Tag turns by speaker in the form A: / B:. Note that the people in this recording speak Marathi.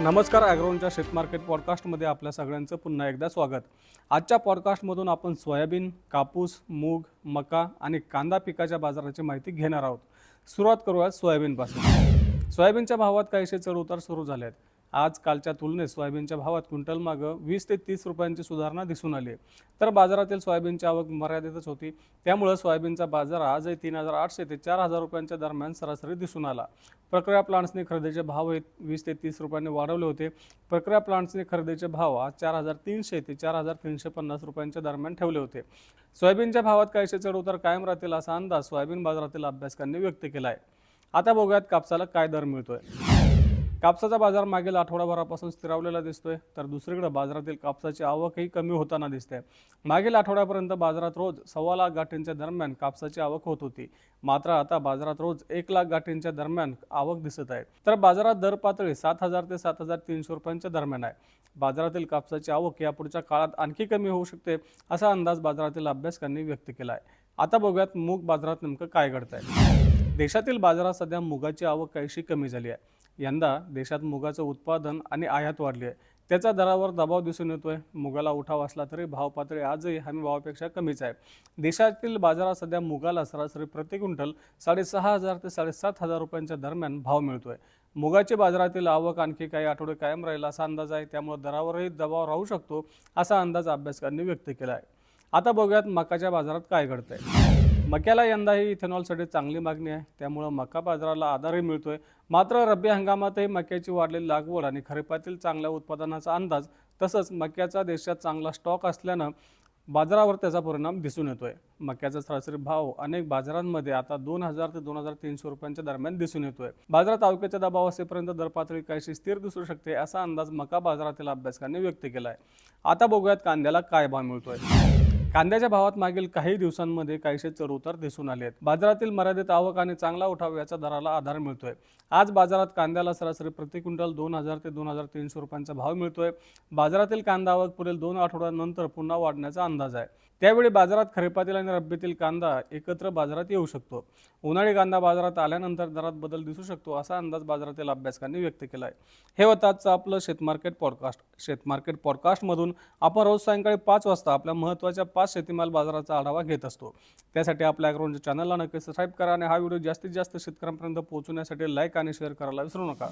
A: नमस्कार ॲग्रोनच्या शेत मार्केट पॉडकास्टमध्ये आपल्या सगळ्यांचं पुन्हा एकदा स्वागत. आजच्या पॉडकास्टमधून आपण सोयाबीन कापूस मूग मका आणि कांदा पिकाच्या बाजाराची माहिती घेणार आहोत. सुरुवात करूयात सोयाबीनपासून. सोयाबीनच्या भावात काहीसे चढउतार सुरू झाले आहेत आज कालच्या तुलनेत सोयाबीनच्या भावात क्विंटल मागं वीस ते तीस रुपयांची सुधारणा दिसून आली आहे. तर बाजारातील सोयाबीनची आवक मर्यादितच होती. त्यामुळं सोयाबीनचा बाजार आजही तीन हजार आठशे ते चार हजार रुपयांच्या दरम्यान सरासरी दिसून आला. प्रक्रिया प्लांट्सने खरेदीचे भाव हे वीस ते तीस रुपयांनी वाढवले होते. प्रक्रिया प्लांट्सने खरेदीचे भाव आज चार हजार तीनशे ते चार हजार तीनशे पन्नास रुपयांच्या दरम्यान ठेवले होते. सोयाबीनच्या भावात काहीसे चढउतार कायम राहतील असा अंदाज सोयाबीन बाजारातील अभ्यासकांनी व्यक्त केला आहे आता बघूयात कापसाला काय दर मिळतोय. कापसाचा बाजार मागील आठवडाभरापासून स्थिरावलेला दिसतोय तर दुसरीकडे बाजारातील कापसाची आवकही कमी होताना दिसते. मागील आठवड्यापर्यंत बाजारात रोज सव्वा लाख गाठींच्या दरम्यान कापसाची आवक होत होती. मात्र आता बाजारात रोज एक लाख गाठींच्या दरम्यान आवक दिसत आहे. तर बाजारात दर पातळी सात हजार ते सात हजार तीनशे रुपयांच्या दरम्यान आहे. बाजारातील कापसाची आवक यापुढच्या काळात आणखी कमी होऊ शकते असा अंदाज बाजारातील अभ्यासकांनी व्यक्त केला आहे. आता बघूयात मूग बाजारात नेमकं काय घडत आहे देशातील बाजारात सध्या मुगाची आवक काहीशी कमी झाली आहे. यंदा देशात मुगाचं उत्पादन आणि आयात वाढली आहे त्याचा दरावर दबाव दिसून येतोय. मुगाला उठाव असला तरी भाव पातळी आजही हमी भावापेक्षा कमीच आहे. देशातील बाजारात सध्या मुगाला सरासरी प्रति क्विंटल साडेसहा हजार ते साडेसात हजार रुपयांच्या दरम्यान भाव मिळतोय. मुगाची बाजारातील आवक आणखी काही आठवडे कायम राहील असा अंदाज आहे. त्यामुळे दरावरही दबाव राहू शकतो असा अंदाज अभ्यासकांनी व्यक्त केला आहे आता बघूयात मकाच्या बाजारात काय घडतंय. मक्याला यंदाही इथेनॉलसाठी चांगली मागणी आहे. त्यामुळं मका बाजाराला आधारही मिळतोय. मात्र रब्बी हंगामातही मक्याची वाढलेली लागवड आणि खरीपातील चांगल्या उत्पादनाचा अंदाज तसंच मक्याचा देशात चांगला स्टॉक असल्यानं बाजारावर त्याचा परिणाम दिसून येतोय. मक्याचा सरासरी भाव अनेक बाजारांमध्ये आता दोन हजार ते दोन हजार तीनशे रुपयांच्या दरम्यान दिसून येतोय. बाजारात अवकाचा दबाव असेपर्यंत दर पातळी काहीशी स्थिर दिसू शकते असा अंदाज मका बाजारातील अभ्यासकांनी व्यक्त केला आहे आता बघूयात कांद्याला काय भाव मिळतोय. कांद्याच्या भावात मागील काही दिवसांमध्ये काहीसे चढउतार दिसून आले आहेत. बाजारातील मर्यादित आवक आणि चांगला उठाव याचा दराला आधार मिळतोय. आज बाजारात कांद्याला सरासरी प्रति क्विंटल दोन हजार ते दोन हजार तीनशे रुपयांचा भाव मिळतोय. बाजारातील कांदा आवक पुढील दोन आठवड्यानंतर पुन्हा वाढण्याचा अंदाज आहे. त्यावेळी बाजारात खरेपातील आणि रब्बीतील कांदा एकत्र बाजारात येऊ शकतो. उन्हाळी कांदा बाजारात आल्यानंतर दरात बदल दिसू शकतो असा अंदाज बाजारातील अभ्यासकांनी व्यक्त केला आहे हे होतं आजचं आपलं शेतमार्केट पॉडकास्ट. शेतमार्केट पॉडकास्टमधून आपण रोज सायंकाळी पाच वाजता आपल्या महत्त्वाच्या पाच शेतीमाल बाजाराचा आढावा घेत असतो. त्यासाठी आपल्या अग्रोनच्या चॅनलला नक्की सबस्क्राईब करा आणि हा व्हिडिओ जास्तीत जास्त शेतकऱ्यांपर्यंत पोहोचवण्यासाठी लाईक आणि शेअर करायला विसरू नका.